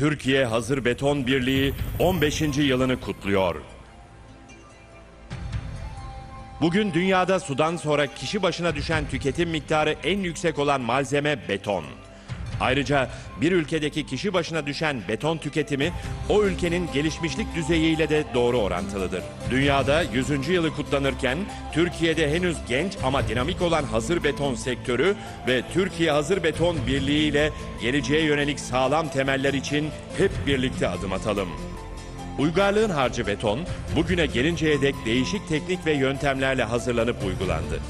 Türkiye Hazır Beton Birliği 15. yılını kutluyor. Bugün dünyada sudan sonra kişi başına düşen tüketim miktarı en yüksek olan malzeme beton. Ayrıca bir ülkedeki kişi başına düşen beton tüketimi o ülkenin gelişmişlik düzeyiyle de doğru orantılıdır. Dünyada 100. yılı kutlanırken Türkiye'de henüz genç ama dinamik olan hazır beton sektörü ve Türkiye Hazır Beton Birliği ile geleceğe yönelik sağlam temeller için hep birlikte adım atalım. Uygarlığın harcı beton, bugüne gelinceye dek değişik teknik ve yöntemlerle hazırlanıp uygulandı.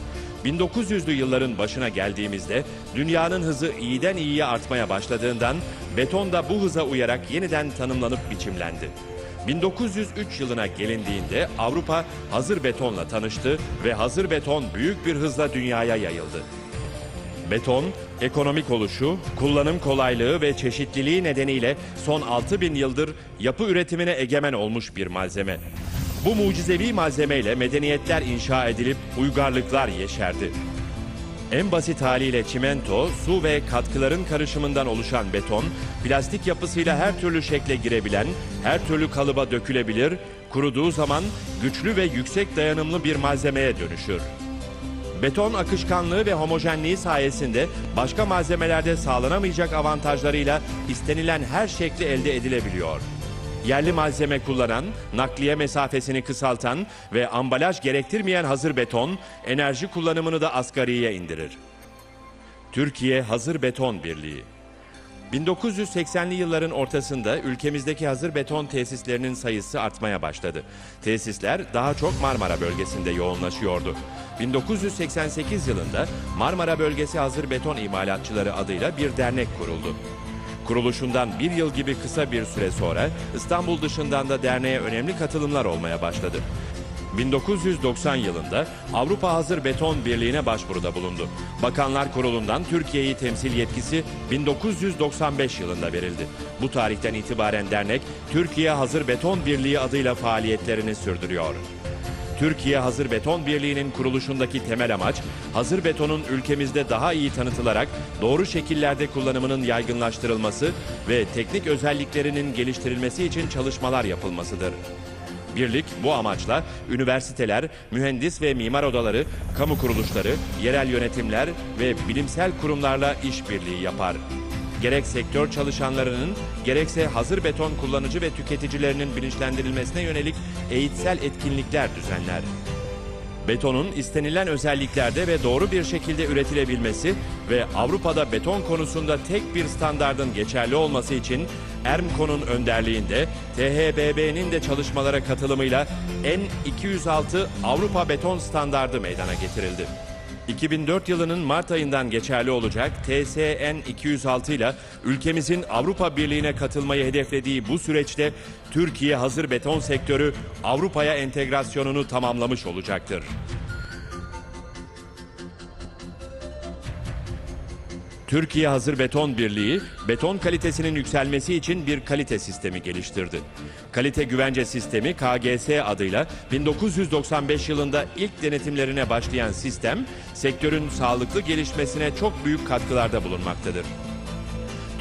1900'lü yılların başına geldiğimizde dünyanın hızı iyiden iyiye artmaya başladığından beton da bu hıza uyarak yeniden tanımlanıp biçimlendi. 1903 yılına gelindiğinde Avrupa hazır betonla tanıştı ve hazır beton büyük bir hızla dünyaya yayıldı. Beton, ekonomik oluşu, kullanım kolaylığı ve çeşitliliği nedeniyle son 6000 yıldır yapı üretimine egemen olmuş bir malzeme. Bu mucizevi malzemeyle medeniyetler inşa edilip uygarlıklar yeşerdi. En basit haliyle çimento, su ve katkıların karışımından oluşan beton, plastik yapısıyla her türlü şekle girebilen, her türlü kalıba dökülebilir, kuruduğu zaman güçlü ve yüksek dayanımlı bir malzemeye dönüşür. Beton akışkanlığı ve homojenliği sayesinde başka malzemelerde sağlanamayacak avantajlarıyla istenilen her şekli elde edilebiliyor. Yerli malzeme kullanan, nakliye mesafesini kısaltan ve ambalaj gerektirmeyen hazır beton enerji kullanımını da asgariye indirir. Türkiye Hazır Beton Birliği 1980'li yılların ortasında ülkemizdeki hazır beton tesislerinin sayısı artmaya başladı. Tesisler daha çok Marmara bölgesinde yoğunlaşıyordu. 1988 yılında Marmara Bölgesi Hazır Beton İmalatçıları adıyla bir dernek kuruldu. Kuruluşundan bir yıl gibi kısa bir süre sonra İstanbul dışından da derneğe önemli katılımlar olmaya başladı. 1990 yılında Avrupa Hazır Beton Birliği'ne başvuruda bulundu. Bakanlar Kurulu'ndan Türkiye'yi temsil yetkisi 1995 yılında verildi. Bu tarihten itibaren dernek Türkiye Hazır Beton Birliği adıyla faaliyetlerini sürdürüyor. Türkiye Hazır Beton Birliği'nin kuruluşundaki temel amaç, hazır betonun ülkemizde daha iyi tanıtılarak doğru şekillerde kullanımının yaygınlaştırılması ve teknik özelliklerinin geliştirilmesi için çalışmalar yapılmasıdır. Birlik bu amaçla üniversiteler, mühendis ve mimar odaları, kamu kuruluşları, yerel yönetimler ve bilimsel kurumlarla işbirliği yapar. Gerek sektör çalışanlarının, gerekse hazır beton kullanıcı ve tüketicilerinin bilinçlendirilmesine yönelik eğitsel etkinlikler düzenler. Betonun istenilen özelliklerde ve doğru bir şekilde üretilebilmesi ve Avrupa'da beton konusunda tek bir standardın geçerli olması için ERMCO'nun önderliğinde THBB'nin de çalışmalara katılımıyla N206 Avrupa Beton Standardı meydana getirildi. 2004 yılının Mart ayından geçerli olacak TSN 206 ile ülkemizin Avrupa Birliği'ne katılmayı hedeflediği bu süreçte Türkiye hazır beton sektörü Avrupa'ya entegrasyonunu tamamlamış olacaktır. Türkiye Hazır Beton Birliği, beton kalitesinin yükselmesi için bir kalite sistemi geliştirdi. Kalite Güvence Sistemi KGS adıyla 1995 yılında ilk denetimlerine başlayan sistem, sektörün sağlıklı gelişmesine çok büyük katkılarda bulunmaktadır.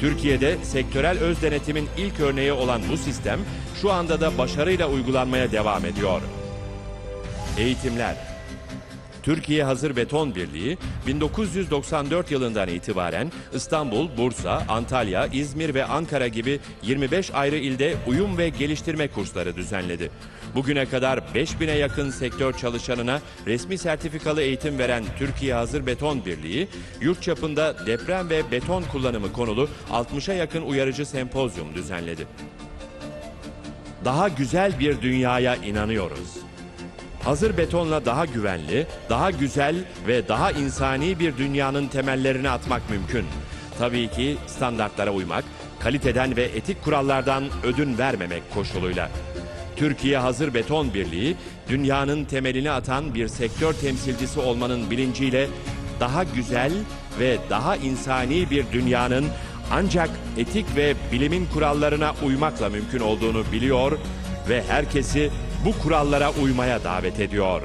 Türkiye'de sektörel öz denetimin ilk örneği olan bu sistem şu anda da başarıyla uygulanmaya devam ediyor. Eğitimler Türkiye Hazır Beton Birliği 1994 yılından itibaren İstanbul, Bursa, Antalya, İzmir ve Ankara gibi 25 ayrı ilde uyum ve geliştirme kursları düzenledi. Bugüne kadar 5000'e yakın sektör çalışanına resmi sertifikalı eğitim veren Türkiye Hazır Beton Birliği, yurt çapında deprem ve beton kullanımı konulu 60'a yakın uyarıcı sempozyum düzenledi. Daha güzel bir dünyaya inanıyoruz. Hazır betonla daha güvenli, daha güzel ve daha insani bir dünyanın temellerini atmak mümkün. Tabii ki standartlara uymak, kaliteden ve etik kurallardan ödün vermemek koşuluyla. Türkiye Hazır Beton Birliği, dünyanın temelini atan bir sektör temsilcisi olmanın bilinciyle daha güzel ve daha insani bir dünyanın ancak etik ve bilimin kurallarına uymakla mümkün olduğunu biliyor ve herkesi bu kurallara uymaya davet ediyor.